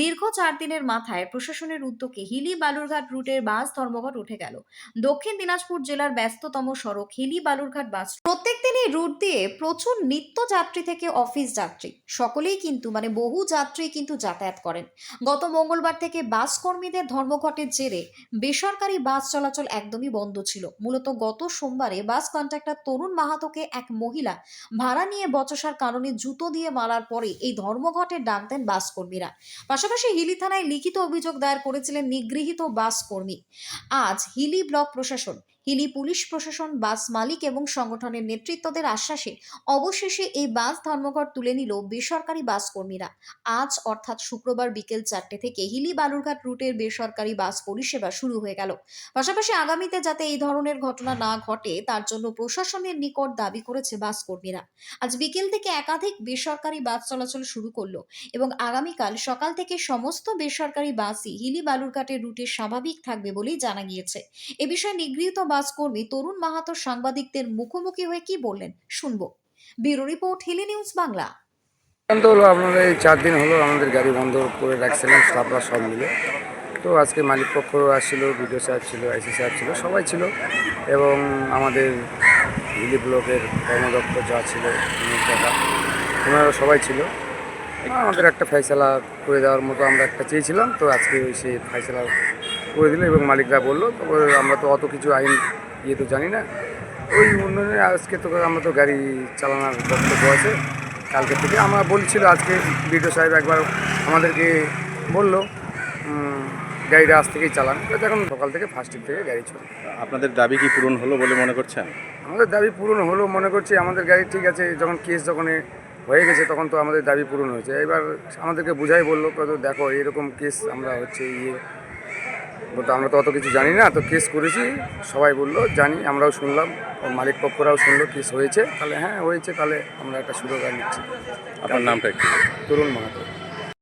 দীর্ঘ চার দিনের মাথায় প্রশাসনের উদ্যোগে হিলি বালুরঘাট রুটের বাস ধর্মঘট উঠে গেল। দক্ষিণ দিনাজপুর জেলার ব্যস্ততম সড়ক হিলি বালুরঘাট বাস প্রত্যেক দিন এই রুট দিয়ে প্রচুর নিত্য যাত্রী থেকে অফিস যাত্রী। সকলেই কিন্তু মানে বহু যাত্রী কিন্তু যাতায়াত করেন। গত মঙ্গলবার থেকে বাস কর্মীদের ধর্মঘটের জেরে বেসরকারি বাস চলাচল একদমই বন্ধ ছিল। মূলত গত সোমবারে বাস কন্ট্রাক্টর তরুণ মাহাতোকে এক মহিলা ভাড়া নিয়ে বচসার কারণে জুতো দিয়ে মারার পরে এই ধর্মঘটের ডাক দেন বাস কর্মীরা পাশাপাশি হিলি থানায় লিখিত অভিযোগ দায়ের করেছিলেন নিগৃহীত বাস কর্মী। আজ হিলি ব্লক প্রশাসন হিলি পুলিশ প্রশাসন, বাস মালিক এবং সংগঠনের নেতৃত্বদের আশ্বাসে অবশেষে এই বাস ধর্মঘট তুলে নিল বেসরকারি বাস কর্মীরা আজ অর্থাৎ শুক্রবার বিকেল চারটে থেকে হিলি বালুরঘাট রুটের বেসরকারি বাস পরিষেবা শুরু হয়ে গেল। পাশাপাশি আগামীতে যাতে এই ধরনের ঘটনা না ঘটে, তার জন্য প্রশাসনের নিকট দাবি করেছে বাস কর্মীরা আজ বিকেল থেকে একাধিক বেসরকারি বাস চলাচল শুরু করল এবং আগামীকাল সকাল থেকে সমস্ত বেসরকারি বাসই হিলি বালুরঘাটের রুটে স্বাভাবিক থাকবে বলেই জানা গিয়েছে। এ বিষয়ে নিগৃহীত বাস কর্মী তরুণ মাহাতো সাংবাদিকদের মুখোমুখি হয়ে কি বললেন শুনব। Bureau report, Hili news Bangla. হলো আপনার এই চার দিন হলো আমাদের গাড়ি বন্ধ করে রাখছিলাম স্টাফরা সব মিলে। তো আজকে মালিক পক্ষও আসছিল, বিডিও সাহেব ছিল, আইসি সাহেব ছিল, সবাই ছিল। এবং আমাদের হিলি ব্লকের কর্মদপ্তর যা ছিল ওনারা সবাই ছিল। আমাদের একটা ফয়সালা করে দেওয়ার মতো আমরা একটা চেয়েছিলাম, তো আজকে ওই সে ফয়সালা করে দিল এবং মালিকরা বলল তবে আমরা তো অত কিছু আইন ইয়ে তো জানি না। ওই উন্নয়নে আজকে তো আমরা তো গাড়ি চালানোর বক্তব্য আছে। কালকে থেকে আমরা বলছিল আজকে বিডিও সাহেব একবার আমাদেরকে বলল গাড়িটা আজ থেকেই চালান। এখন সকাল থেকে ফার্স্টের থেকে গাড়ি চলে। আপনাদের দাবি কি পূরণ হলো বলে মনে করছেন? আমাদের দাবি পূরণ হলো মনে করছি আমাদের গাড়ি ঠিক আছে যখন কেস যখন হয়ে গেছে তখন তো আমাদের দাবি পূরণ হয়েছে। এবার আমাদেরকে বুঝাই বলল দেখো এরকম কেস আমরা হচ্ছে ইয়ে বলতো আমরা তো অত কিছু জানি না তো কেস করেছি। সবাই বলল জানি আমরাও শুনলাম ওর মালিক পক্ষরাও শুনলো কেস হয়েছে। তাহলে হ্যাঁ হয়েছে তাহলে আমরা একটা সুযোগ আর নিচ্ছি। আপনার নামটা তরুণ মাহাতো।